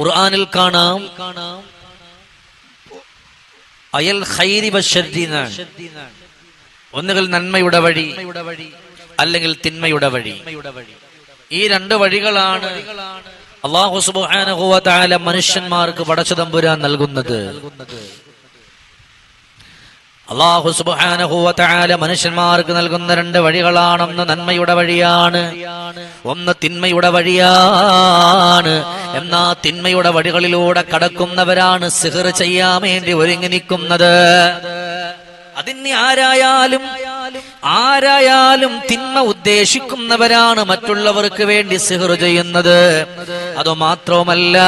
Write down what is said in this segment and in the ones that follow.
ഖുർആനിൽ കാണാം. അയൽ വശരി ഒന്നുകിൽ നന്മയുടെ വഴി അല്ലെങ്കിൽ തിന്മയുടെ വഴി. ഈ രണ്ട് വഴികളാണ് അള്ളാഹു സുബ്ഹാനഹു വ മനുഷ്യന്മാർക്ക് പടച്ചു തമ്പുരാൻ നൽകുന്നത്. അള്ളാഹു തആല മനുഷ്യന്മാർക്ക് നൽകുന്ന രണ്ട് വഴികളാണെന്ന് നന്മയുടെ വഴിയാണ്. ഒന്ന് തിന്മയുടെ വഴിയാണ്. എന്നാ തിന്മയുടെ വഴികളിലൂടെ കടക്കുന്നവരാണ് സിഹർ ചെയ്യാൻ വേണ്ടി ഒരുങ്ങി നിൽക്കുന്നത്. അതിന് ആരായാലും ആരായാലും തിന്മ ഉദ്ദേശിക്കുന്നവരാണ് മറ്റുള്ളവർക്ക് വേണ്ടി സിഹർ ചെയ്യുന്നത്. അത് മാത്രവുമല്ല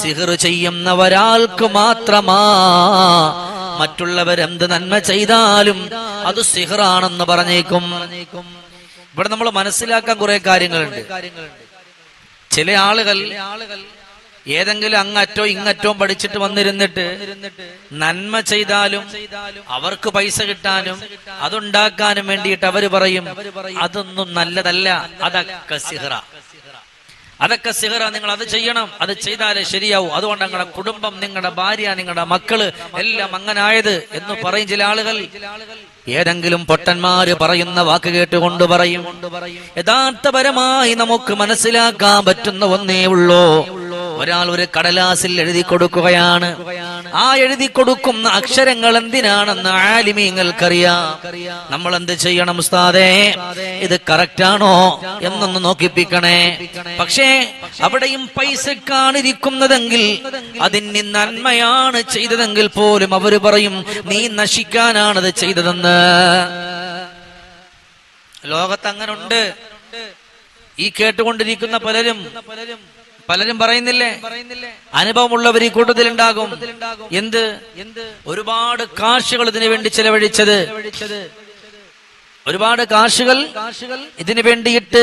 സിഹർ ചെയ്യുന്നവരാൾക്ക് മാത്രമാ മറ്റുള്ളവരെന്ത് നന്മ ചെയ്താലും അത് സിഹറാണെന്ന് പറഞ്ഞേക്കും. ഇവിടെ നമ്മൾ മനസ്സിലാക്കാൻ കുറെ കാര്യങ്ങളുണ്ട്. ചില ആളുകൾ ഏതെങ്കിലും അങ്ങറ്റോ ഇങ്ങറ്റോ പഠിച്ചിട്ട് വന്നിരുന്നിട്ട് നന്മ ചെയ്താലും അവർക്ക് പൈസ കിട്ടാനും അതുണ്ടാക്കാനും വേണ്ടിയിട്ട് അവർ പറയും അതൊന്നും നല്ലതല്ല അതൊക്കെ സിഹറ. അതൊക്കെ സിഹറ നിങ്ങൾ അത് ചെയ്യണം. അത് ചെയ്താലേ ശരിയാവും. അതുകൊണ്ട് നിങ്ങളുടെ കുടുംബം നിങ്ങളുടെ ഭാര്യ നിങ്ങളുടെ മക്കൾ എല്ലാം അങ്ങനായത് എന്ന് പറയും ചില ആളുകൾ. ഏതെങ്കിലും പൊട്ടന്മാര് പറയുന്ന വാക്ക് കേട്ടുകൊണ്ട് പറയും. യഥാർത്ഥപരമായി നമുക്ക് മനസ്സിലാക്കാൻ പറ്റുന്ന ഒന്നേ ഉള്ളൂ. ഒരാൾ ഒരു കടലാസിൽ എഴുതി കൊടുക്കുകയാണ്. ആ എഴുതി കൊടുക്കുന്ന അക്ഷരങ്ങൾ എന്തിനാണെന്ന് ആലിമീങ്ങൾക്കറിയാം. നമ്മൾ എന്ത് ചെയ്യണം ഉസ്താദേ? ഇത് കറക്റ്റാണോ എന്നൊന്ന് നോക്കിപ്പിക്കണേ. പക്ഷേ അവിടെയും പൈസക്കാണ് ഇരിക്കുന്നതെങ്കിൽ അതിന് നന്മയാണ് ചെയ്തതെങ്കിൽ പോലും അവർ പറയും നീ നശിക്കാനാണത് ചെയ്തതെന്ന്. ലോകത്ത് അങ്ങനെ ഉണ്ട് ഈ കേട്ടുകൊണ്ടിരിക്കുന്ന പലരും പലരും പറയുന്നില്ലേ? അനുഭവമുള്ളവർ ഈ കൂട്ടത്തിലുണ്ടാകും. എന്ത്? ഒരുപാട് കാശുകൾ ഇതിനു വേണ്ടി ചെലവഴിച്ചത്. ഒരുപാട് കാശുകൾ ഇതിനു വേണ്ടിയിട്ട്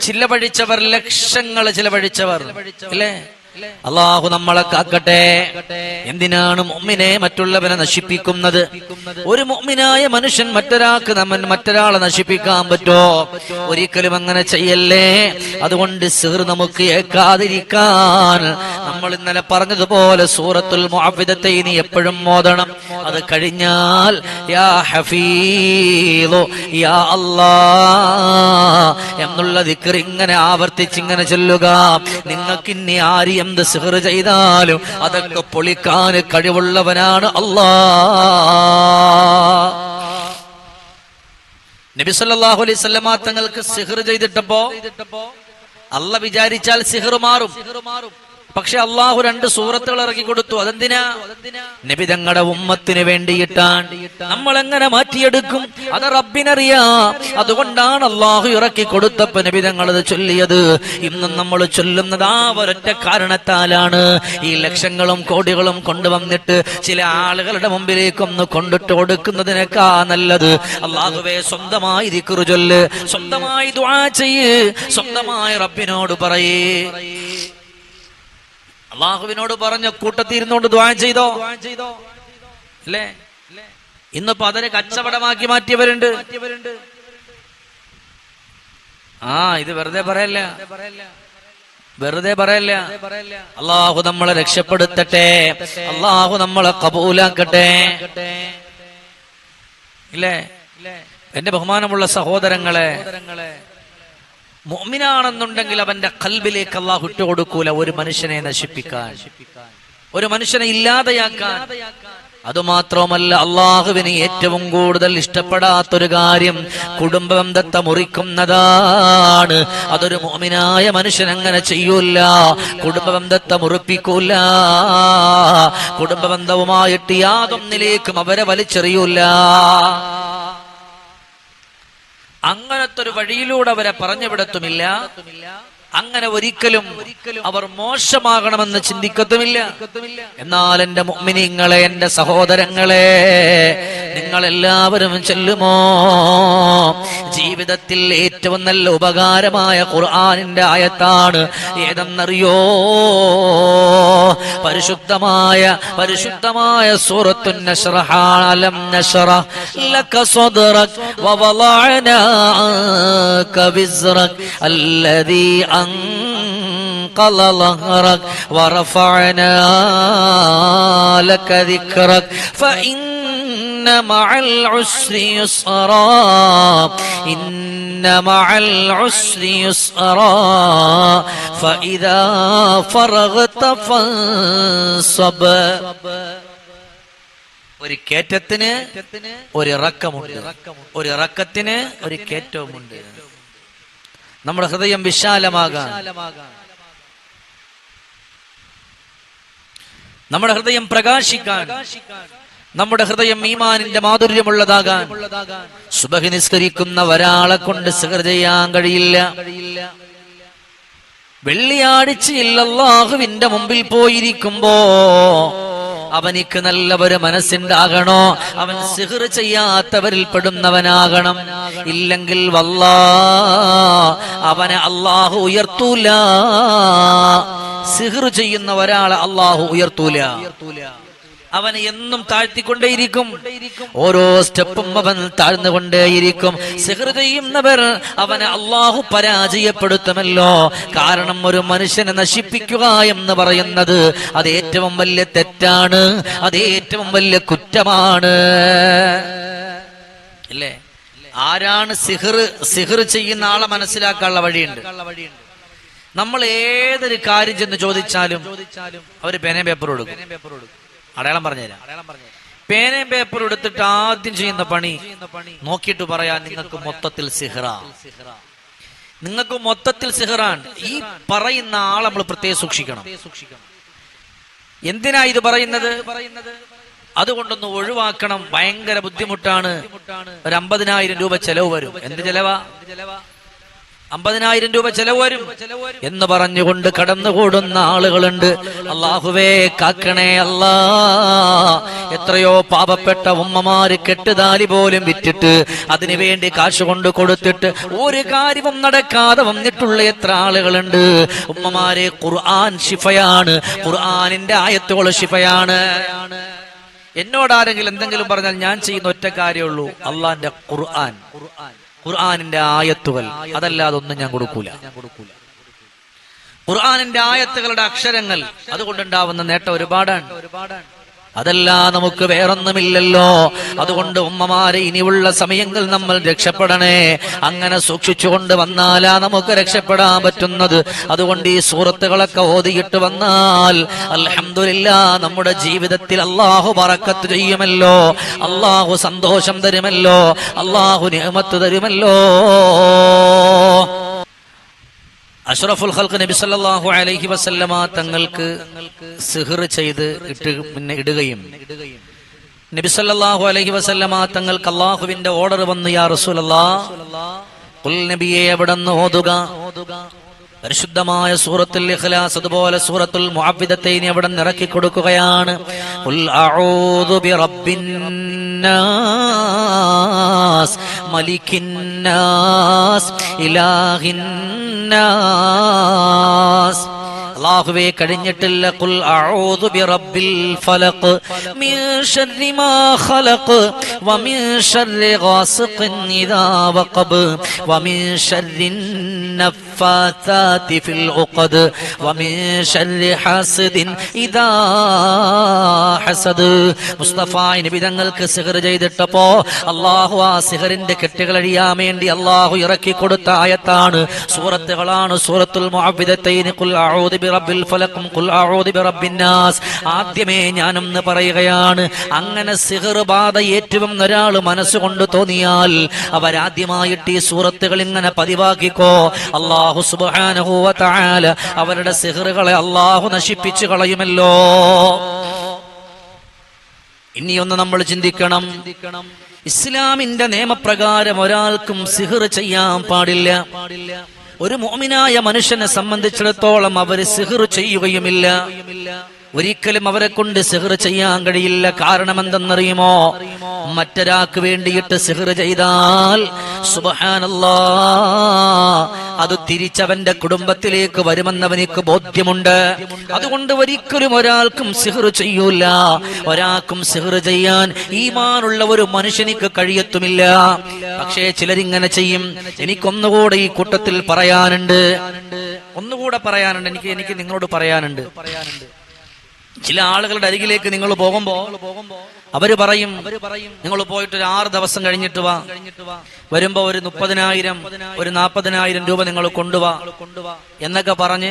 ചിലവഴിച്ചവർ ലക്ഷങ്ങൾ ചിലവഴിച്ചവർ. അല്ലേ? അള്ളാഹു നമ്മളെ കാക്കട്ടെ. എന്തിനാണ് മുമ്മിനെ മറ്റുള്ളവനെ നശിപ്പിക്കുന്നത്? ഒരു മുമ്മിനായ മനുഷ്യൻ മറ്റൊരാൾക്ക് നമ്മൻ മറ്റൊരാളെ നശിപ്പിക്കാൻ പറ്റോ? ഒരിക്കലും അങ്ങനെ ചെയ്യല്ലേ. അതുകൊണ്ട് സിർ നമുക്ക് ഏക്കാതിരിക്കാൻ നമ്മൾ ഇന്നലെ പറഞ്ഞതുപോലെ സൂറത്തുൽ മുഹബിദത്തെ ഇനി എപ്പോഴും മോദണം അത് കഴിഞ്ഞാൽ യാ ഹഫീലോ യാ അല്ലാ എന്നുള്ള ദിക്കർ ഇങ്ങനെ ആവർത്തിച്ച് ഇങ്ങനെ ചൊല്ലുക. നിങ്ങൾക്ക് ഇനി ആര് എന്ത് സിഹർ ചെയ്താലും അതൊക്കെ പൊളിക്കാൻ കഴിവുള്ളവനാണ് അള്ളാ നബി സല്ലല്ലാഹു അലൈഹി വസല്ലമ തങ്ങൾക്ക് സിഹർ ചെയ്തിട്ടപ്പോ അല്ല വിചാരിച്ചാൽ സിഹർ മാറും. പക്ഷെ അള്ളാഹു രണ്ട് സൂറത്തുകൾ ഇറക്കി കൊടുത്തു അതെന്തിനാ? നബി തങ്ങളുടെ ഉമ്മത്തിന് വേണ്ടിയിട്ടാണ്. നമ്മൾ എങ്ങനെ മാറ്റിയെടുക്കും? അത് റബ്ബിനറിയാ. അതുകൊണ്ടാണ് അള്ളാഹു ഇറക്കി കൊടുത്തപ്പോ നബി തങ്ങൾ അത് ചൊല്ലിയത്. ഇന്നും നമ്മൾ ചൊല്ലുന്നത് ആ ഒരൊറ്റ കാരണത്താലാണ്. ഈ ലക്ഷങ്ങളും കോടികളും കൊണ്ടുവന്നിട്ട് ചില ആളുകളുടെ മുമ്പിലേക്കൊന്ന് കൊണ്ടിട്ട് കൊടുക്കുന്നതിനേക്കാ നല്ലത്. അള്ളാഹുവെ സ്വന്തമായി ദിക്കുറു ചൊല്ല്. സ്വന്തമായി ദുആ ചെയ്യ്. സ്വന്തമായി റബ്ബിനോട് പറയേ. അള്ളാഹുവിനോട് പറഞ്ഞ കൂട്ടത്തിൽ ഇരുന്നുകൊണ്ട് ദ്വാൻ ചെയ്തോ? അല്ലേ? ഇന്നിപ്പോ അതിനെ കച്ചവടമാക്കി മാറ്റിയവരുണ്ട്. ആ ഇത് വെറുതെ പറയല്ല. വെറുതെ പറയല്ല. അള്ളാഹു നമ്മളെ രക്ഷപ്പെടുത്തട്ടെ. അള്ളാഹു നമ്മളെ കബൂലാക്കട്ടെ. ഇല്ലേ? എന്റെ ബഹുമാനമുള്ള സഹോദരങ്ങളെ. മുഅ്മിനാണെന്നുണ്ടെങ്കിൽ അവന്റെ കൽബിലേക്ക് അള്ളാഹു ഇട്ടുകൊടുക്കൂല ഒരു മനുഷ്യനെ നശിപ്പിക്കാൻ. ഒരു മനുഷ്യനെ ഇല്ലാതെയാക്കാൻ. അതുമാത്രമല്ല അള്ളാഹുവിന് ഏറ്റവും കൂടുതൽ ഇഷ്ടപ്പെടാത്തൊരു കാര്യം കുടുംബബന്ധത്തെ മുറിക്കുന്നതാണ്. അതൊരു മോമിനായ മനുഷ്യൻ അങ്ങനെ ചെയ്യൂല കുടുംബബന്ധത്തെ മുറിപ്പിക്കൂല കുടുംബബന്ധവുമായിട്ട് യാതൊന്നിലേക്കും അവരെ വലിച്ചെറിയൂല അങ്ങനത്തെ ഒരു വഴിയിലൂടെ അവരെ പറഞ്ഞു വിടത്തുമില്ല അങ്ങനെ ഒരിക്കലും അവർ മോശമാകണമെന്ന് ചിന്തിക്കത്തുമില്ല. എന്നാൽ എന്റെ മുഗ്മിനിങ്ങളെ എന്റെ സഹോദരങ്ങളെ നിങ്ങൾ എല്ലാവരും ചെല്ലുമോ? ജീവിതത്തിൽ ഏറ്റവും നല്ല ഉപകാരമായ ഖുർആാനിന്റെ ആയത്താണ് ഏതെന്നറിയോ? പരിശുദ്ധമായ പരിശുദ്ധമായ സൂറത്തു നശ്രഹാലം الذي أنقض ظهرك ورفعنا لك ذكرك فإن مع العسر يسرا إن مع العسر يسرا فإذا فرغت فانصب ഒരു കേറ്റത്തിന് ഒരു ഇറക്കമുണ്ട് ഒരു ഇറക്കത്തിന് ഒരു കേറ്റവുമുണ്ട് നമ്മുടെ ഹൃദയം വിശാലമാകാൻ. നമ്മുടെ ഹൃദയം പ്രകാശിക്കാൻ. നമ്മുടെ ഹൃദയം മീമാനിന്റെ മാധുര്യമുള്ളതാകാൻ. സുബഹി നിസ്കരിക്കുന്ന ഒരാളെ കൊണ്ട് സഹർ ചെയ്യാൻ കഴിയില്ല. വെള്ളിയാഴ്ചയിൽ അള്ളാഹുവിന്റെ മുമ്പിൽ പോയിരിക്കുമ്പോ അവനിക്ക് നല്ല ഒരു മനസ്സുണ്ടാകണോ? അവൻ സിഹർ ചെയ്യാത്തവരിൽ പെടുന്നവനാകണം. ഇല്ലെങ്കിൽ വല്ലാ അവനെ അള്ളാഹു ഉയർത്തൂല. സിഹർ ചെയ്യുന്ന ഒരാളെ അള്ളാഹു ഉയർത്തൂല. അവൻ എന്നും താഴ്ത്തിക്കൊണ്ടേയിരിക്കും. ഓരോ സ്റ്റെപ്പും അവൻ താഴ്ന്നുകൊണ്ടേയിരിക്കും. സിഹർ ചെയ്യുന്നവർ അവനെ അള്ളാഹു പരാജയപ്പെടുത്തുമല്ലോ. കാരണം ഒരു മനുഷ്യനെ നശിപ്പിക്കുക എന്ന് പറയുന്നത് അത് ഏറ്റവും വലിയ തെറ്റാണ്. അത് ഏറ്റവും വലിയ കുറ്റമാണ്. അല്ലേ? ആരാണ് സിഹർ സിഹർ ചെയ്യുന്ന ആളെ മനസ്സിലാക്കാനുള്ള വഴിയുണ്ട്. നമ്മൾ ഏതൊരു കാര്യം ചെന്ന് ചോദിച്ചാലും അവർ പേനയും പേപ്പർ കൊടുക്കും അടയാളം പറഞ്ഞുതരാം. പേനയും പേപ്പർ എടുത്തിട്ട് ആദ്യം ചെയ്യുന്ന പണി നോക്കിയിട്ട് പറയാൻ നിങ്ങൾക്ക് മൊത്തത്തിൽ സിഹ്റ. നിങ്ങൾക്ക് മൊത്തത്തിൽ സിഹറാണ്. ഈ പറയുന്ന ആൾ നമ്മൾ പ്രത്യേകം സൂക്ഷിക്കണം. എന്തിനാ ഇത് പറയുന്നത്? അതുകൊണ്ടൊന്ന് ഒഴിവാക്കണം. ഭയങ്കര ബുദ്ധിമുട്ടാണ്. ഒരു അമ്പതിനായിരം രൂപ ചെലവ് വരും. എന്ത് ചെലവാ? അമ്പതിനായിരം രൂപ ചെലവ് വരും. എന്ന് പറഞ്ഞുകൊണ്ട് കടന്നുകൂടുന്ന ആളുകളുണ്ട്. അള്ളാഹുവേ കാക്കണേ അല്ലാ. എത്രയോ പാപപ്പെട്ട ഉമ്മമാര് കെട്ടുതാലി പോലും വിറ്റിട്ട് അതിനുവേണ്ടി കാശ് കൊണ്ട് കൊടുത്തിട്ട് ഒരു കാര്യവും നടക്കാതെ വന്നിട്ടുള്ള എത്ര ആളുകളുണ്ട്. ഉമ്മമാരെ ഖുർആൻ ശിഫയാണ്. ഖുർആാനിന്റെ ആയത്തുകൾ ശിഫയാണ്. എന്നോട് ആരെങ്കിലും എന്തെങ്കിലും പറഞ്ഞാൽ ഞാൻ ചെയ്യുന്ന ഒറ്റ കാര്യമുള്ളൂ അള്ളാന്റെ ഖുർആൻ. ഖുർആാനിന്റെ ആയത്തുകൾ. അതല്ലാതെ ഒന്നും ഞാൻ കൊടുക്കൂല. ഖുർആാനിന്റെ ആയത്തുകളുടെ അക്ഷരങ്ങൾ അതുകൊണ്ടുണ്ടാവുന്ന നേട്ടം ഒരുപാടാണ്. അതല്ല നമുക്ക് വേറൊന്നുമില്ലല്ലോ. അതുകൊണ്ട് ഉമ്മമാരെ ഇനിയുള്ള സമയങ്ങൾ നമ്മൾ രക്ഷപ്പെടണേ. അങ്ങനെ സൂക്ഷിച്ചുകൊണ്ട് വന്നാലാ നമുക്ക് രക്ഷപ്പെടാൻ പറ്റുന്നത്. അതുകൊണ്ട് ഈ സൂറത്തുകളൊക്കെ ഓതിയിട്ട് വന്നാൽ അലഹമില്ല നമ്മുടെ ജീവിതത്തിൽ അള്ളാഹു പറക്കത്ത് ചെയ്യുമല്ലോ. അള്ളാഹു സന്തോഷം തരുമല്ലോ. അള്ളാഹു നിയമത്ത് തരുമല്ലോ. അഷ്റഫുൽ ഖൽഖ് നബി സല്ലല്ലാഹു അലൈഹി വസല്ലമ തങ്ങൾക്ക് സിഹർ ചെയ്ത് ഇട്ട് പിന്നെ ഇടുകയും. നബി സല്ലല്ലാഹു അലൈഹി വസല്ലമ തങ്ങൾക്ക് അള്ളാഹുവിന്റെ ഓർഡർ വന്നു യാ റസൂലല്ലാഹ് ഖുൽ നബിയെ എവിടെന്ന് ഓതുക? പരിശുദ്ധമായ സൂറത്തുൽ ഇഖ്ലാസ് അതുപോലെ സൂറത്തുൽ മുഅവ്വിദത്തൈനി അവിടെ ഇറക്കി കൊടുക്കുകയാണ്. ഖുൽ അഊദു ബിറബ്ബിൻ നാസ് മലിക്കിൻ നാസ് ഇലാഹിൻ നാസ് അള്ളാഹുവെ കഴിഞ്ഞിട്ടില്ല ഖുൽ അഊദു ബിറബ്ബിൽ ഫലഖ് മിൻ ശർരി മാ ഖലഖ് വമിൻ ശർരി ഗാസിഖിൻ ഇദാ വഖബ് വമിൻ ശർരി النفاثات في العقد ومن شر حاسد إذا حسد മുസ്തഫ നബി തങ്ങൾക്ക് സിഹർ ചെയ്തിട്ടപ്പോ അള്ളാഹു ആ സിഹറിന്റെ കെട്ടുകൾ അഴിയാൻ വേണ്ടി അള്ളാഹു ഇറക്കി കൊടുത്ത ആയത്താണ് സൂറത്തുകളാണ് സൂറത്തുൽ മുഅവ്വിദത്തൈനി ഖുൽ അഊദു ബിറബ്ബിൽ ഫലക്കും. ഖുൽ അഊദു ബിറബ്ബിൻ നാസ്. ആദ്യമേ ഞാനൊന്ന് പറയുകയാണ് അങ്ങനെ സിഹർ ബാധ ഒരാൾ മനസ്സുകൊണ്ട് തോന്നിയാൽ അവരാദ്യമായിട്ട് ഈ സൂറത്തുകൾ ഇങ്ങനെ പതിവാക്കിക്കോ. അള്ളാഹു സുബ്ഹാനഹു വ തആല അവരുടെ സിഹറുകളെ അള്ളാഹു നശിപ്പിച്ചു കളയുമല്ലോ. ഇനിയൊന്ന് നമ്മൾ ചിന്തിക്കണം. ഇസ്ലാമിന്റെ നിയമപ്രകാരം ഒരാൾക്കും സിഹർ ചെയ്യാൻ പാടില്ല. ഒരു മോമിനായ മനുഷ്യനെ സംബന്ധിച്ചിടത്തോളം അവർ സിഹർ ചെയ്യുകയുമില്ല. ഒരിക്കലും അവരെ കൊണ്ട് സിഹർ ചെയ്യാൻ കഴിയില്ല. കാരണം എന്തെന്നറിയുമോ മറ്റൊരാൾക്ക് വേണ്ടിയിട്ട് സിഹർ ചെയ്താൽ സുബഹാനല്ലാ അത് തിരിച്ചവന്റെ കുടുംബത്തിലേക്ക് വരുമെന്നവനിക്ക് ബോധ്യമുണ്ട്. അതുകൊണ്ട് ഒരിക്കലും ഒരാൾക്കും സിഹർ ചെയ്യൂല. ഒരാൾക്കും സിഹർ ചെയ്യാൻ ഈമാനുള്ള ഒരു മനുഷ്യനിക്ക് കഴിയത്തുമില്ല. പക്ഷേ ചിലരിങ്ങനെ ചെയ്യും. എനിക്കൊന്നുകൂടെ ഈ കൂട്ടത്തിൽ പറയാനുണ്ട്. ഒന്നുകൂടെ പറയാനുണ്ട്. എനിക്ക് എനിക്ക് നിങ്ങളോട് പറയാനുണ്ട്. ചില ആളുകളുടെ അരികിലേക്ക് നിങ്ങൾ പോകുമ്പോ അവർ പറയും നിങ്ങൾ പോയിട്ട് ഒരു ആറ് ദിവസം കഴിഞ്ഞിട്ട് വാ. വരുമ്പോ ഒരു മുപ്പതിനായിരം ഒരു നാപ്പതിനായിരം രൂപ നിങ്ങൾ കൊണ്ടുവാ. എന്നൊക്കെ പറഞ്ഞ്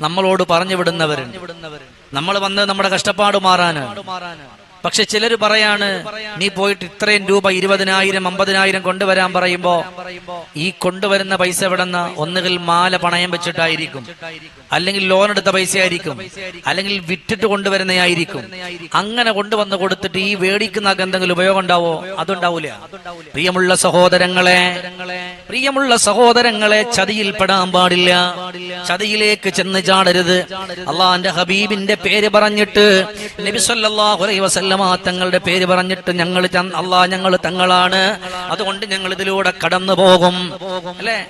നമ്മളോട് പറഞ്ഞു വിടുന്നവരുണ്ട്. നമ്മൾ വന്ന് നമ്മുടെ കഷ്ടപ്പാട് മാറാനാണ്. പക്ഷെ ചിലർ പറയാണ് നീ പോയിട്ട് ഇത്രയും രൂപ ഇരുപതിനായിരം അമ്പതിനായിരം കൊണ്ടുവരാൻ പറയുമ്പോ ഈ കൊണ്ടുവരുന്ന പൈസ എവിടെന്ന? ഒന്നുകിൽ മാല പണയം വെച്ചിട്ടായിരിക്കും. അല്ലെങ്കിൽ ലോൺ എടുത്ത പൈസ ആയിരിക്കും അല്ലെങ്കിൽ വിറ്റിട്ട് കൊണ്ടുവരുന്നതായിരിക്കും അങ്ങനെ കൊണ്ടുവന്ന് കൊടുത്തിട്ട് ഈ വേടിക്കുന്ന എന്തെങ്കിലും ഉപയോഗം ഉണ്ടാവോ? അതുണ്ടാവൂല. പ്രിയമുള്ള സഹോദരങ്ങളെ പ്രിയമുള്ള സഹോദരങ്ങളെ ചതിയിൽ പെടാൻ പാടില്ല. ചതിയിലേക്ക് ചെന്ന് ചാടരുത്. അള്ളാന്റെ ഹബീബിന്റെ പേര് പറഞ്ഞിട്ട് നബി സല്ലല്ലാഹു അലൈഹി വസല്ലമ തങ്ങളുടെ പേര് പറഞ്ഞിട്ട് ഞങ്ങൾ അള്ളാ ഞങ്ങൾ തങ്ങളാണ്. അതുകൊണ്ട് ഞങ്ങൾ ഇതിലൂടെ കടന്നു പോകും. അല്ലേ?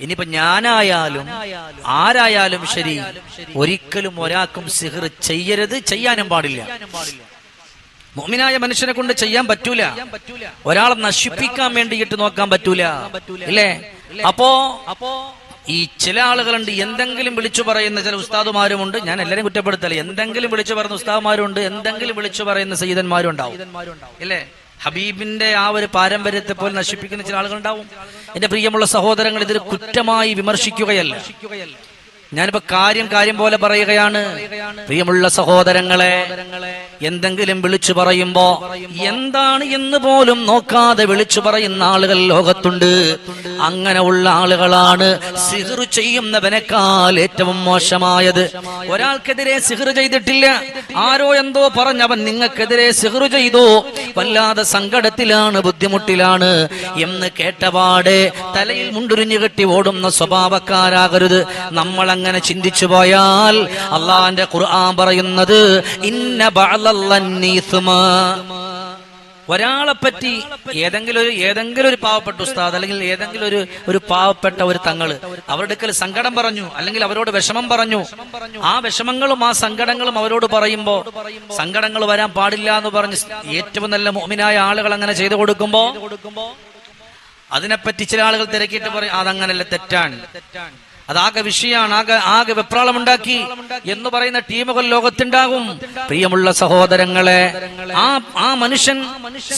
ഇനിയിപ്പോ ഞാനായാലും ആരായാലും ശരി ഒരിക്കലും ഒരാൾക്കും സിഹർ ചെയ്യരുത് ചെയ്യാനും പാടില്ല. മോമിനായ മനുഷ്യനെ കൊണ്ട് ചെയ്യാൻ പറ്റൂല. ഒരാളെ നശിപ്പിക്കാൻ വേണ്ടിയിട്ട് നോക്കാൻ പറ്റൂല. ഇല്ലേ? അപ്പോ അപ്പോ ഈ ചില ആളുകളുണ്ട് എന്തെങ്കിലും വിളിച്ചു പറയുന്ന ചില ഉസ്താദുമാരുമുണ്ട്. ഞാൻ എല്ലാരും കുറ്റപ്പെടുത്തല്ലേ എന്തെങ്കിലും വിളിച്ചു പറയുന്ന ഉസ്താദുമാരുണ്ട് എന്തെങ്കിലും വിളിച്ചു പറയുന്ന സയ്യിദന്മാരും ഉണ്ടാവും ഇല്ലേ? ഹബീബിന്റെ ആ ഒരു പാരമ്പര്യത്തെ പോലെ നശിപ്പിക്കുന്ന ചില ആളുകൾ ഉണ്ടാവും എന്റെ പ്രിയമുള്ള സഹോദരങ്ങൾ ഇതിൽ കുറ്റമായി വിമർശിക്കുകയല്ല. ഞാനിപ്പോ കാര്യം കാര്യം പോലെ പറയുകയാണ്. പ്രിയമുള്ള സഹോദരങ്ങളെ എന്തെങ്കിലും വിളിച്ചു പറയുമ്പോ എന്താണ് എന്ന് പോലും നോക്കാതെ വിളിച്ചു പറയുന്ന ആളുകൾ ലോകത്തുണ്ട്. അങ്ങനെ ഉള്ള ആളുകളാണ് സിഹർ ചെയ്യുന്നവനേക്കാൾ ഏറ്റവും മോശമായത്. ഒരാൾക്കെതിരെ സിഹർ ചെയ്തിട്ടില്ല. ആരോ എന്തോ പറഞ്ഞവൻ നിങ്ങൾക്കെതിരെ സിഹർ ചെയ്തു. വല്ലാതെ സങ്കടത്തിലാണ് ബുദ്ധിമുട്ടിലാണ്. എന്ന് കേട്ടപാടെ തലയിൽ മുണ്ടുരിഞ്ഞു കെട്ടി ഓടുന്ന സ്വഭാവക്കാരാകരുത്. നമ്മൾ അങ്ങനെ ചിന്തിച്ചു പോയാൽ അള്ളാന്റെ ഖുർആൻ പറയുന്നത് ഇന്ന ബഅലല്ലന്നീസുമാ ഒരാളെ പറ്റി ഏതെങ്കിലും ഒരു ഏതെങ്കിലും ഒരു പാവപ്പെട്ട ഉസ്താദ് അല്ലെങ്കിൽ ഏതെങ്കിലും ഒരു ഒരു പാവപ്പെട്ട ഒരു തങ്ങൾ അവരുടെ സങ്കടം പറഞ്ഞു അല്ലെങ്കിൽ അവരോട് വിഷമം പറഞ്ഞു ആ വിഷമങ്ങളും ആ സങ്കടങ്ങളും അവരോട് പറയുമ്പോ സങ്കടങ്ങൾ വരാൻ പാടില്ല എന്ന് പറഞ്ഞ് ഏറ്റവും നല്ല മോമിനായ ആളുകൾ അങ്ങനെ ചെയ്തു കൊടുക്കുമ്പോ അതിനെപ്പറ്റി ചില ആളുകൾ തിരക്കിയിട്ട് പറയും അതങ്ങനല്ല തെറ്റാണ് തെറ്റാണ്. അതാകെ വിഷയമാണ് ആകെ ആകെ വെപ്രാളമുണ്ടാക്കി എന്ന് പറയുന്ന ടീമുകൾ ലോകത്തുണ്ടാകും. പ്രിയമുള്ള സഹോദരങ്ങളെ ആ ആ മനുഷ്യൻ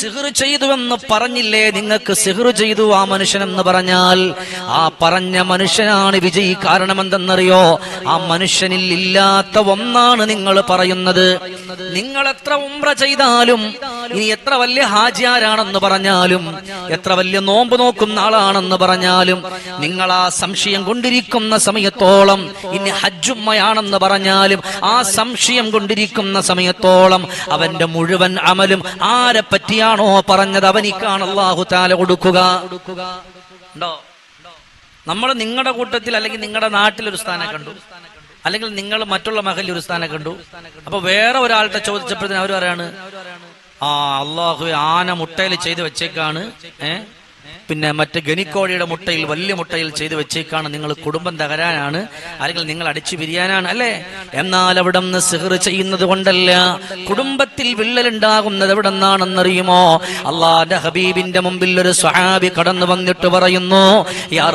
സിഹർ ചെയ്തുവെന്ന് പറഞ്ഞില്ലേ? നിങ്ങൾക്ക് സിഹർ ചെയ്തു ആ മനുഷ്യൻ എന്ന് പറഞ്ഞാൽ ആ പറഞ്ഞ മനുഷ്യനാണ് വിജയി. കാരണം എന്തെന്നറിയോ ആ മനുഷ്യനിൽ ഇല്ലാത്ത ഒന്നാണ് നിങ്ങൾ പറയുന്നത്. നിങ്ങൾ എത്ര ഉംറ ചെയ്താലും ഇനി എത്ര വലിയ ഹാജിയാരാണെന്ന് പറഞ്ഞാലും എത്ര വലിയ നോമ്പ് നോക്കുന്ന ആളാണെന്ന് പറഞ്ഞാലും നിങ്ങൾ ആ സംശയം കൊണ്ടിരിക്കുന്ന സമയത്തോളം ഇനി ഹജ്ജുമ്മയാണെന്ന് പറഞ്ഞാലും ആ സംശയം കൊണ്ടിരിക്കുന്ന സമയത്തോളം അവന്റെ മുഴുവൻ അമലും ആരെ പറ്റിയാണോ പറഞ്ഞത് അവനിക്കാണ് അള്ളാഹു താല കൊടുക്കുക. ഉണ്ടോ? നമ്മൾ നിങ്ങളുടെ കൂട്ടത്തിൽ അല്ലെങ്കിൽ നിങ്ങളുടെ നാട്ടിൽ ഒരു സ്ഥാനം കണ്ടു. അല്ലെങ്കിൽ നിങ്ങൾ മറ്റുള്ള മഹലിൽ ഒരു സ്ഥാനം കണ്ടു. അപ്പൊ വേറെ ഒരാളുടെ ചോദിച്ചപ്പോഴത്തേന് അവർ പറയാണ് ആ അള്ളാഹു ആന മുട്ടയിൽ ചെയ്ത് വെച്ചേക്കാണ് ഏ? പിന്നെ മറ്റ് ഗനിക്കോഴിയുടെ മുട്ടയിൽ വലിയ മുട്ടയിൽ ചെയ്തു വെച്ചേക്കാണ് നിങ്ങൾ കുടുംബം തകരാനാണ് അല്ലെങ്കിൽ നിങ്ങൾ അടിച്ചു പിരിയാനാണ് അല്ലേ? എന്നാൽ അവിടെ നിന്ന് സിഹർ ചെയ്യുന്നത് കൊണ്ടല്ല. കുടുംബത്തിൽ വിള്ളലുണ്ടാകുന്നത് എവിടെ നിന്നാണെന്നറിയുമോ അള്ളാന്റെ ഹബീബിന്റെ മുമ്പിൽ ഒരു സ്വഹാബി കടന്നു വന്നിട്ട് പറയുന്നു യാ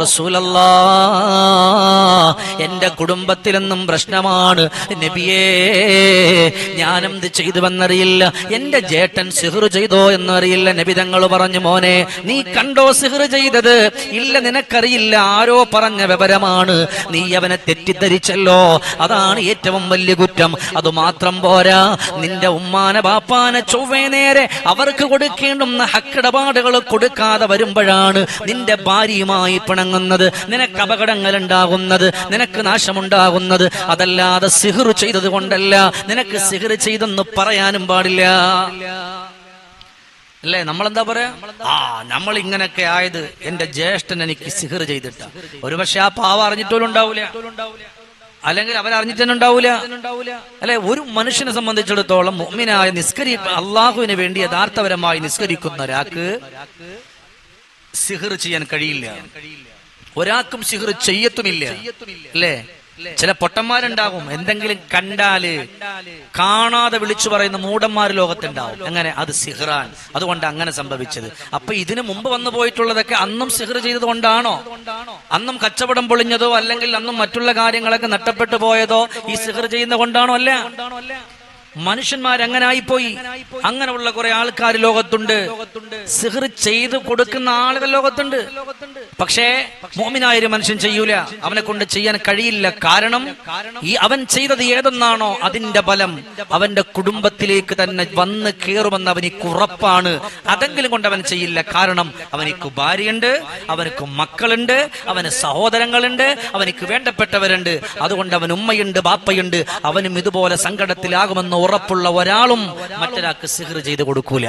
എന്റെ കുടുംബത്തിലെന്നും പ്രശ്നമാണ്. നബിയേ ഞാനെന്ത് ചെയ്തുവെന്നറിയില്ല. എന്റെ ജേട്ടൻ സിഹർ ചെയ്തോ എന്നറിയില്ല. നബി തങ്ങൾ പറഞ്ഞു മോനെ നീ കണ്ടോ സിഹർ ചെയ്തത്. ഇല്ല നിനക്കറിയില്ല ആരോ പറഞ്ഞ വിവരമാണ്. നീ അവനെ തെറ്റിദ്ധരിച്ചല്ലോ. അതാണ് ഏറ്റവും വലിയ കുറ്റം. അതുമാത്രം പോരാ. നിന്റെ ഉമ്മാന ബാപ്പാനെ ചൊവ്വേ നേരെ അവർക്ക് കൊടുക്കേണ്ടുന്ന ഹക്കിടപാടുകൾ കൊടുക്കാതെ വരുമ്പോഴാണ് നിന്റെ ഭാര്യയുമായി പിണങ്ങുന്നത്. നിനക്ക് അപകടങ്ങൾ ഉണ്ടാകുന്നത് നിനക്ക് നാശമുണ്ടാകുന്നത്. അതല്ലാതെ സിഹർ ചെയ്തത് കൊണ്ടല്ല നിനക്ക് സിഹർ ചെയ്തെന്ന് പറയാനും പാടില്ല. അല്ലേ? നമ്മളെന്താ പറയാ? ആ നമ്മൾ ഇങ്ങനൊക്കെ ആയത് എന്റെ ജ്യേഷ്ഠൻ എനിക്ക് സിഹർ ചെയ്തിട്ട. ഒരുപക്ഷെ ആ പാവ അറിഞ്ഞിട്ടോലും ഉണ്ടാവൂല അല്ലെങ്കിൽ അവൻ അറിഞ്ഞിട്ടന്നെ ഉണ്ടാവൂല അല്ലെ? ഒരു മനുഷ്യനെ സംബന്ധിച്ചിടത്തോളം മുമ്മിനായ നിസ്കരി അള്ളാഹുവിന് വേണ്ടി യഥാർത്ഥപരമായി നിസ്കരിക്കുന്ന ഒരാൾക്ക് സിഹർ ചെയ്യാൻ കഴിയില്ല. ഒരാൾക്കും സിഹർ ചെയ്യത്തുമില്ല. അല്ലേ? ചില പൊട്ടന്മാരുണ്ടാകും. എന്തെങ്കിലും കണ്ടാൽ കാണാതെ വിളിച്ചു പറയുന്ന മൂടന്മാർ ലോകത്തുണ്ടാവും. അങ്ങനെ അത് സിഹ്റാൻ. അതുകൊണ്ട് അങ്ങനെ സംഭവിച്ചത്. അപ്പൊ ഇതിനു മുമ്പ് വന്നു പോയിട്ടുള്ളതൊക്കെ അന്നും സിഹർ ചെയ്തത് കൊണ്ടാണോ അന്നും കച്ചവടം പൊളിഞ്ഞതോ അല്ലെങ്കിൽ അന്നും മറ്റുള്ള കാര്യങ്ങളൊക്കെ നഷ്ടപ്പെട്ടു പോയതോ ഈ സിഹർ ചെയ്യുന്ന കൊണ്ടാണോ അല്ല? മനുഷ്യന്മാർ പോയി അങ്ങനെയുള്ള കുറെ ആൾക്കാർ ലോകത്തുണ്ട്. സിഹർ ചെയ്ത് കൊടുക്കുന്ന ആളുകൾ ലോകത്തുണ്ട്. പക്ഷേ മോമിനായ ഒരു മനുഷ്യൻ ചെയ്യൂല. അവനെ കൊണ്ട് ചെയ്യാൻ കഴിയില്ല. കാരണം ഈ അവൻ ചെയ്തത് ഏതെന്നാണോ അതിന്റെ ഫലം അവന്റെ കുടുംബത്തിലേക്ക് തന്നെ വന്ന് കയറുമെന്ന് അവനിക്ക് ഉറപ്പാണ്. അതെങ്കിലും കൊണ്ട് അവൻ ചെയ്യില്ല. കാരണം അവനിക്ക് ഭാര്യയുണ്ട് അവനക്ക് മക്കളുണ്ട് അവന് സഹോദരങ്ങളുണ്ട് അവനിക്ക് വേണ്ടപ്പെട്ടവരുണ്ട്. അതുകൊണ്ട് അവൻ ഉമ്മയുണ്ട് ബാപ്പയുണ്ട്. അവനും ഇതുപോലെ സങ്കടത്തിലാകുമെന്ന് ഉറപ്പുള്ള ഒരാളും മറ്റൊരാൾക്ക് സിഹർ ചെയ്ത് കൊടുക്കൂല.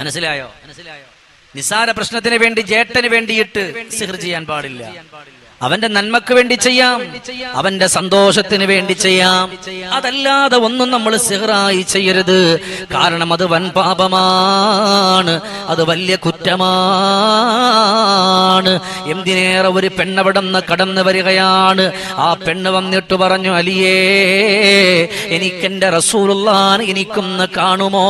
മനസ്സിലായോ? മനസ്സിലായോ നിസാര പ്രശ്നത്തിന് വേണ്ടി ജേട്ടന് വേണ്ടിയിട്ട് സിഹർ ചെയ്യാൻ പാടില്ല. അവന്റെ നന്മക്ക് വേണ്ടി ചെയ്യാം അവന്റെ സന്തോഷത്തിന് വേണ്ടി ചെയ്യാം. അതല്ലാതെ ഒന്നും നമ്മൾ സിഹറായി ചെയ്യരുത്. കാരണം അത് വൻ പാപമാണ് അത് വലിയ കുറ്റമാണ് എന്തിനേറെ ഒരു പെണ്ണവിടന്ന് കടന്നു വരികയാണ്? ആ പെണ്ണ് വന്നിട്ട് പറഞ്ഞു അലിയേ എനിക്കെന്റെ റസൂലുള്ളാൻ എനിക്കൊന്ന് കാണുമോ?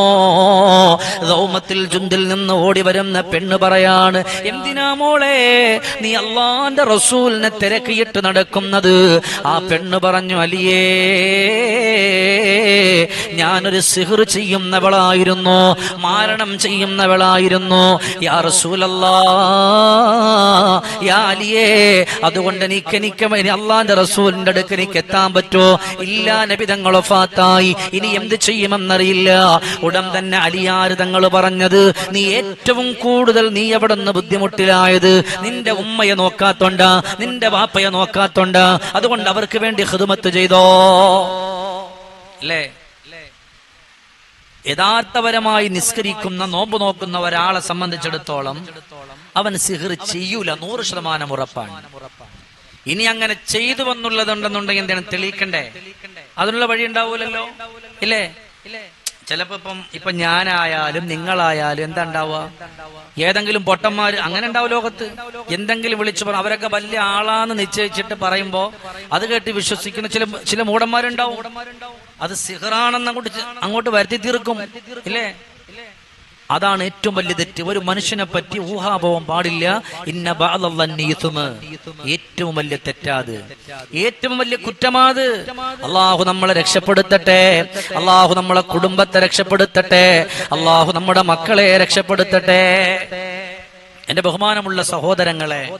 റൗമത്തിൽ ജുന്തിൽ നിന്ന് ഓടി വരുന്ന പെണ്ണ് പറയാണ് എന്തിനാ മോളെ നീ അള്ളാന്റെ റസൂലിനെ തിരക്കിയിട്ട് നടക്കുന്നത്? ആ പെണ്ണ് പറഞ്ഞു അലിയേ ഞാനൊരു സിഹർ ചെയ്യുന്നവളായിരുന്നു മാരണം ചെയ്യുന്നവളായിരുന്നു. യാ റസൂലല്ലാ യാ അലിയേ അതുകൊണ്ട് എനിക്ക് എനിക്ക് അള്ളാന്റെ റസൂലിന്റെ അടുക്ക് എനിക്ക് എത്താൻ പറ്റുമോ ഇല്ല നബി തങ്ങൾ ഒഫാത്തായി ഇനി എന്ത് ചെയ്യുമെന്നറിയില്ല. ഉടൻ തന്നെ അലിയാര് തങ്ങൾ പറഞ്ഞത് നീ ഏറ്റവും കൂടുതൽ നീ എവിടെ നിന്ന് ബുദ്ധിമുട്ടിലായത്? നിന്റെ ഉമ്മയെ നോക്കാത്തോണ്ട? നിന്റെ വാപ്പയെ നോക്കാത്തോണ്ട? അതുകൊണ്ട് അവർക്ക് വേണ്ടി ഹൃദമത്ത് ചെയ്തോ? അല്ലേ? യഥാർത്ഥപരമായി നിസ്കരിക്കുന്ന നോമ്പ് നോക്കുന്ന ഒരാളെ സംബന്ധിച്ചിടത്തോളം അവൻ സിഹിർ ചെയ്യൂല നൂറ് ശതമാനം ഉറപ്പാണ്. ഇനി അങ്ങനെ ചെയ്തു വന്നുള്ളതുണ്ടെന്നുണ്ടെങ്കിൽ എന്താണ്? തെളിയിക്കണ്ടേ? അതിനുള്ള വഴി ഉണ്ടാവൂലല്ലോ ഇല്ലേ? ചിലപ്പോ ഇപ്പം ഇപ്പൊ ഞാനായാലും നിങ്ങളായാലും എന്താ ഉണ്ടാവുക? ഏതെങ്കിലും പൊട്ടന്മാര് അങ്ങനെ ഉണ്ടാവും ലോകത്ത്. എന്തെങ്കിലും വിളിച്ചു പറ അവരൊക്കെ വലിയ ആളാന്ന് നിശ്ചയിച്ചിട്ട് പറയുമ്പോ അത് കേട്ട് വിശ്വസിക്കുന്ന ചില ചില മൂടന്മാരുണ്ടാവും. അത് സിഹറാണെന്ന് അങ്ങോട്ട് അങ്ങോട്ട് വരുത്തി തീർക്കും. ഇല്ലേ? അതാണ് ഏറ്റവും വലിയ തെറ്റ്. ഒരു മനുഷ്യനെ പറ്റി ഊഹാഭവം പാടില്ല. ഇന്ന ബാലീസുമ്. ഏറ്റവും വലിയ തെറ്റാത്. ഏറ്റവും വലിയ കുറ്റമാത്. അള്ളാഹു നമ്മളെ രക്ഷപ്പെടുത്തട്ടെ. അള്ളാഹു നമ്മളെ കുടുംബത്തെ രക്ഷപ്പെടുത്തട്ടെ. അള്ളാഹു നമ്മുടെ മക്കളെ രക്ഷപ്പെടുത്തട്ടെ. എന്റെ ബഹുമാനമുള്ള സഹോദരങ്ങളെ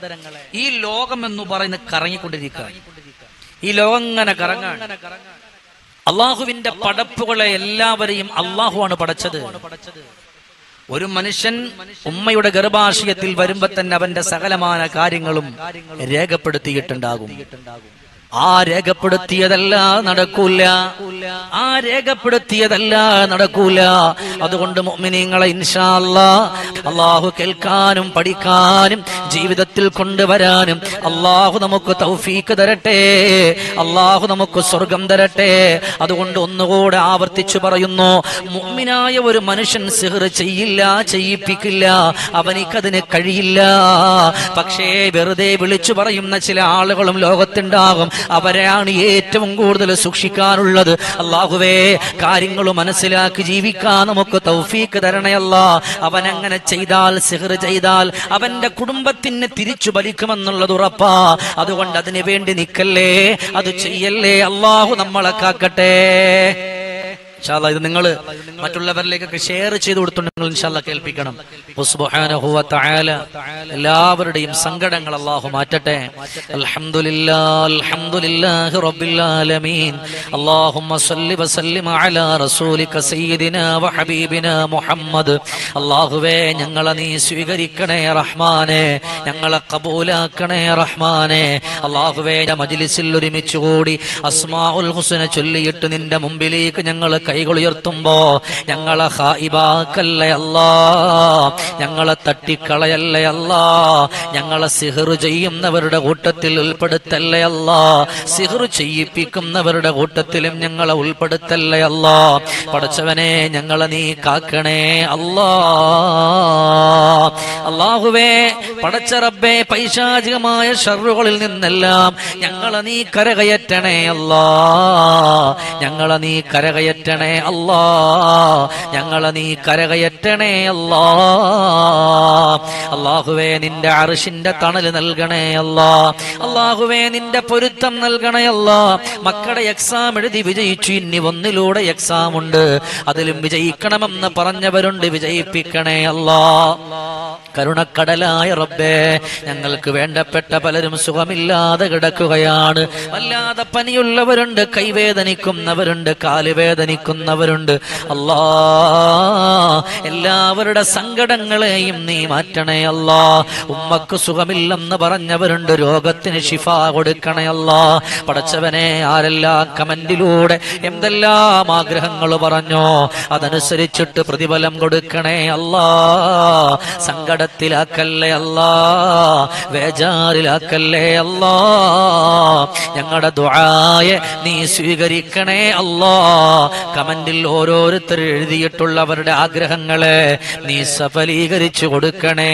ഈ ലോകം എന്ന് പറയുന്നത് കറങ്ങിക്കൊണ്ടിരിക്കുക ഈ ലോകം ഇങ്ങനെ കറങ്ങാൻ അള്ളാഹുവിന്റെ പടപ്പുകളെ എല്ലാവരെയും അള്ളാഹുവാണ് പടച്ചത്. ഒരു മനുഷ്യൻ ഉമ്മയുടെ ഗർഭാശയത്തിൽ വരുമ്പോ തന്നെ അവന്റെ സകലമായ കാര്യങ്ങളും രേഖപ്പെടുത്തിയിട്ടുണ്ടാകും. ആ രേഖപ്പെടുത്തിയതല്ല നടക്കൂല. ആ രേഖപ്പെടുത്തിയതല്ല നടക്കൂല. അതുകൊണ്ട് മുഅ്മിനീങ്ങളെ ഇൻഷാല്ല അള്ളാഹു കേൾക്കാനും പഠിക്കാനും ജീവിതത്തിൽ കൊണ്ടുവരാനും അള്ളാഹു നമുക്ക് തൗഫീക്ക് തരട്ടെ അള്ളാഹു നമുക്ക് സ്വർഗം തരട്ടെ. അതുകൊണ്ട് ഒന്നുകൂടെ ആവർത്തിച്ചു പറയുന്നു മുഅ്മിനായ ഒരു മനുഷ്യൻ സിഹർ ചെയ്യില്ല ചെയ്യിപ്പിക്കില്ല അവനിക്കതിന് കഴിയില്ല. പക്ഷേ വെറുതെ വിളിച്ചു പറയുന്ന ചില ആളുകളും ലോകത്തുണ്ടാകും. അവരെയാണ് ഏറ്റവും കൂടുതൽ സൂക്ഷിക്കാനുള്ളത്. അള്ളാഹുവേ കാര്യങ്ങൾ മനസ്സിലാക്കി ജീവിക്കാൻ നമുക്ക് തൗഫീക്ക് തരണയല്ല അവൻ അങ്ങനെ ചെയ്താൽ സിഹർ ചെയ്താൽ അവന്റെ കുടുംബത്തിന് തിരിച്ചു ബലിക്കുമെന്നുള്ളത് ഉറപ്പാ. അതുകൊണ്ട് അതിനു വേണ്ടി നിൽക്കല്ലേ? അത് ചെയ്യല്ലേ? അള്ളാഹു നമ്മളെ കാക്കട്ടെ. ഇൻഷാല്ലാ ഇത് നിങ്ങൾ മറ്റുള്ളവരിലേക്ക് ഷെയർ ചെയ്ത് കൊടുത്തുണ്ടെങ്കിൽ ഇൻഷാല്ല കേൾപ്പിക്കണം. എല്ലാവരുടെയും സങ്കടങ്ങൾ അള്ളാഹു മാറ്റട്ടെ. അൽഹംദുലില്ലാ അൽഹംദുലില്ലാഹി റബ്ബിൽ ആലമീൻ. അല്ലാഹുമ്മ സല്ലി വസല്ലിം അലാ റസൂലിക സയ്യിദിനാ വ ഹബീബിനാ മുഹമ്മദ്. അല്ലാഹുവേ ഞങ്ങളെ നീ സ്വീകരിക്കണേ റഹ്മാനെ. ഞങ്ങളെ കബൂലാക്കണേ റഹ്മാനെ. അല്ലാഹുവേ മജ്ലിസിൽ ഒരുമിച്ച് കൂടി അസ്മാഉൽ ഹുസ്ന ചൊല്ലിയിട്ട് നിന്റെ മുമ്പിലേക്ക് ഞങ്ങൾ കൈകൾ ഉയർത്തുമ്പോ ഞങ്ങളെ ഹായിബാക്കല്ലേ അല്ലാ? ഞങ്ങളെ തട്ടിക്കളയല്ലേ അല്ലാ? ഞങ്ങളെ സിഹർ ചെയ്യുന്നവരുടെ കൂട്ടത്തിൽ ഉൾപ്പെടുത്തല്ലേ അല്ലാ? സിഹർ ചെയ്യിപ്പിക്കുന്നവരുടെ കൂട്ടത്തിലും ഞങ്ങളെ ഉൾപ്പെടുത്തല്ലേ അല്ലാ? പടച്ചവനെ ഞങ്ങളെ നീ കാക്കണേ അല്ലാ. അള്ളാഹുവേ പടച്ച റബ്ബേ പൈശാചികമായ ഷറുകളിൽ നിന്നെല്ലാം ഞങ്ങളെ നീ കരകയറ്റണേ അല്ലാ. ഞങ്ങളെ നീ കരകയറ്റണേ അല്ലാ. ഞങ്ങളെ നീ കരകയറ്റണേ അല്ലാ. അള്ളാഹുവേ നിന്റെ അറിഷിന്റെ തണൽ നൽകണേ അല്ലാ. അള്ളാഹുവേ നിന്റെ പൊരുത്തം നൽകണേ അല്ലാ. മക്കളുടെ എക്സാം എഴുതി വിജയിച്ചു. ഇനി ഒന്നിലൂടെ എക്സാം ഉണ്ട്. അതിലും വിജയിക്കണമെന്ന് പറഞ്ഞവരുണ്ട്. വിജയിപ്പിക്കണേ അല്ലാ. കരുണക്കടലായ റബ്ബേ ഞങ്ങൾക്ക് വേണ്ടപ്പെട്ട പലരും സുഖമില്ലാതെ കിടക്കുകയാണ്. വല്ലാതെ പനിയുള്ളവരുണ്ട് കൈവേദനിക്കുന്നവരുണ്ട് കാലുവേദനിക്കുന്നവരുണ്ട്. അല്ലാ എല്ലാവരുടെ സങ്കടങ്ങളെയും നീ മാറ്റണേ അല്ലാ. ഉമ്മക്ക് സുഖമില്ലെന്ന് പറഞ്ഞവരുണ്ട് രോഗത്തിന് ശിഫ കൊടുക്കണേ അല്ലാ. പടച്ചവനെ ആരെല്ലാം കമന്റിലൂടെ എന്തെല്ലാം ആഗ്രഹങ്ങൾ പറഞ്ഞോ അതനുസരിച്ചിട്ട് പ്രതിഫലം കൊടുക്കണേ അല്ലാ. സങ്കടത്തിലാക്കല്ലേ അല്ലാ? വേജാറിലാക്കല്ലേ അല്ലാ? ഞങ്ങളുടെ ദുആയെ നീ സ്വീകരിക്കണേ അല്ലാ. കമന്റിൽ ഓരോരുത്തർ എഴുതിയിട്ടുള്ളവരുടെ ആഗ്രഹങ്ങളെ നീ സഫലീകരിച്ചു കൊടുക്കണേ.